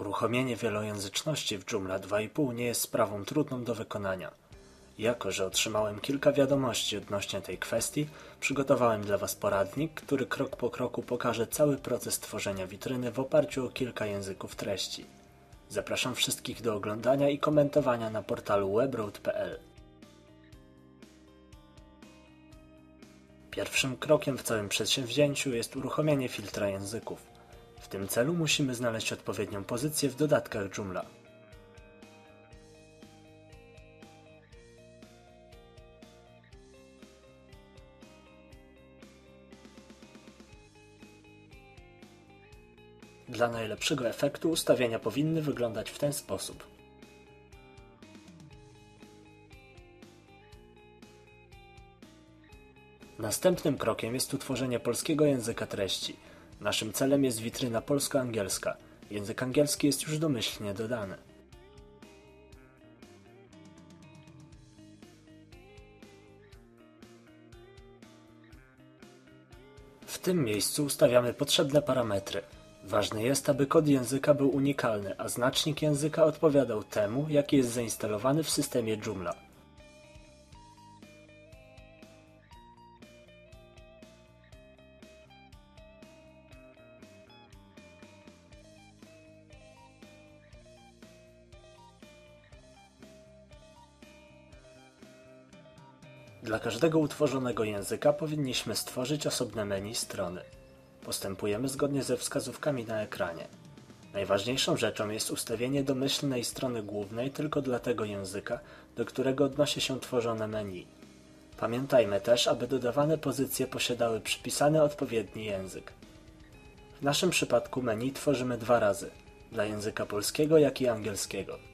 Uruchomienie wielojęzyczności w Joomla 2.5 nie jest sprawą trudną do wykonania. Jako, że otrzymałem kilka wiadomości odnośnie tej kwestii, przygotowałem dla Was poradnik, który krok po kroku pokaże cały proces tworzenia witryny w oparciu o kilka języków treści. Zapraszam wszystkich do oglądania i komentowania na portalu webroad.pl. Pierwszym krokiem w całym przedsięwzięciu jest uruchomienie filtra języków. W tym celu musimy znaleźć odpowiednią pozycję w dodatkach Joomla. Dla najlepszego efektu ustawienia powinny wyglądać w ten sposób. Następnym krokiem jest utworzenie polskiego języka treści. Naszym celem jest witryna polsko-angielska. Język angielski jest już domyślnie dodany. W tym miejscu ustawiamy potrzebne parametry. Ważne jest, aby kod języka był unikalny, a znacznik języka odpowiadał temu, jaki jest zainstalowany w systemie Joomla. Dla każdego utworzonego języka powinniśmy stworzyć osobne menu strony. Postępujemy zgodnie ze wskazówkami na ekranie. Najważniejszą rzeczą jest ustawienie domyślnej strony głównej tylko dla tego języka, do którego odnosi się tworzone menu. Pamiętajmy też, aby dodawane pozycje posiadały przypisany odpowiedni język. W naszym przypadku menu tworzymy dwa razy, dla języka polskiego jak i angielskiego.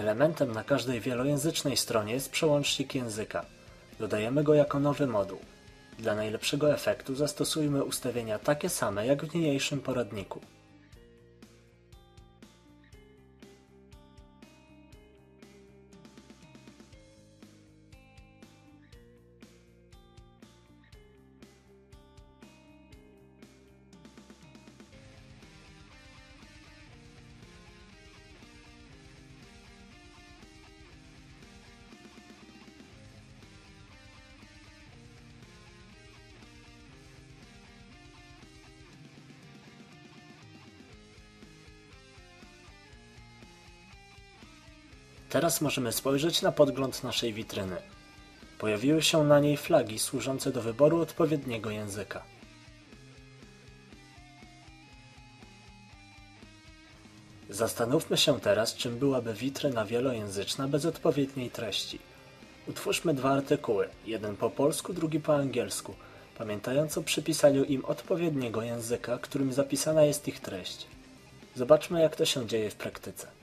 Elementem na każdej wielojęzycznej stronie jest przełącznik języka. Dodajemy go jako nowy moduł. Dla najlepszego efektu zastosujmy ustawienia takie same jak w niniejszym poradniku. Teraz możemy spojrzeć na podgląd naszej witryny. Pojawiły się na niej flagi służące do wyboru odpowiedniego języka. Zastanówmy się teraz, czym byłaby witryna wielojęzyczna bez odpowiedniej treści. Utwórzmy dwa artykuły, jeden po polsku, drugi po angielsku, pamiętając o przypisaniu im odpowiedniego języka, którym zapisana jest ich treść. Zobaczmy, jak to się dzieje w praktyce.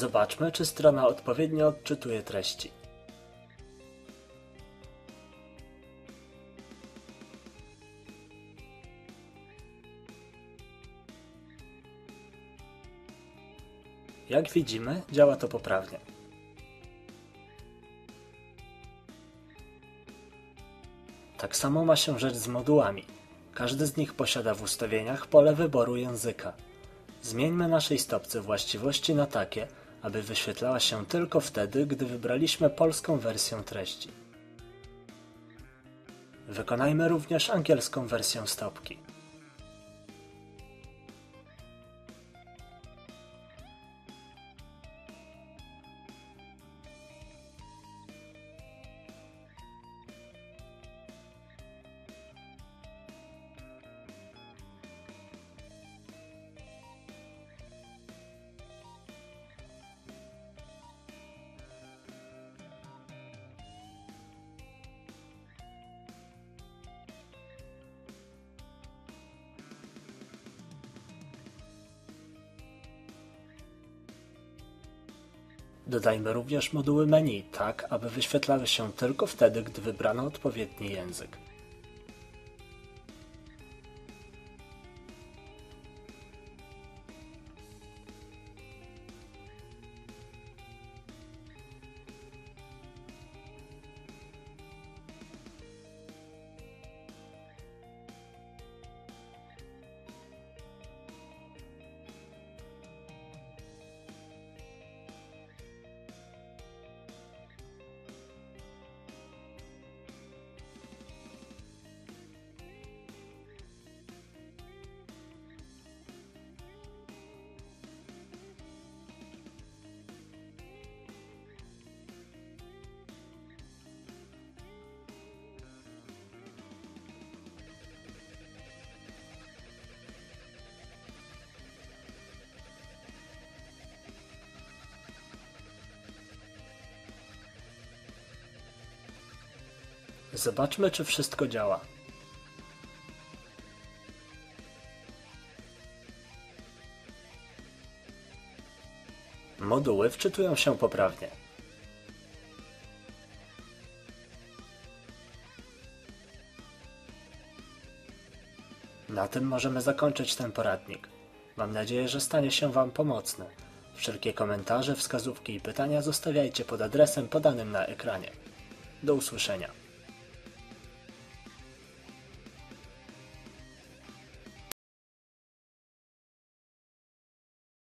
Zobaczmy, czy strona odpowiednio odczytuje treści. Jak widzimy, działa to poprawnie. Tak samo ma się rzecz z modułami. Każdy z nich posiada w ustawieniach pole wyboru języka. Zmieńmy naszej stopce właściwości na takie, aby wyświetlała się tylko wtedy, gdy wybraliśmy polską wersję treści. Wykonajmy również angielską wersję stopki. Dodajmy również moduły menu, tak aby wyświetlały się tylko wtedy, gdy wybrano odpowiedni język. Zobaczmy, czy wszystko działa. Moduły wczytują się poprawnie. Na tym możemy zakończyć ten poradnik. Mam nadzieję, że stanie się Wam pomocny. Wszelkie komentarze, wskazówki i pytania zostawiajcie pod adresem podanym na ekranie. Do usłyszenia.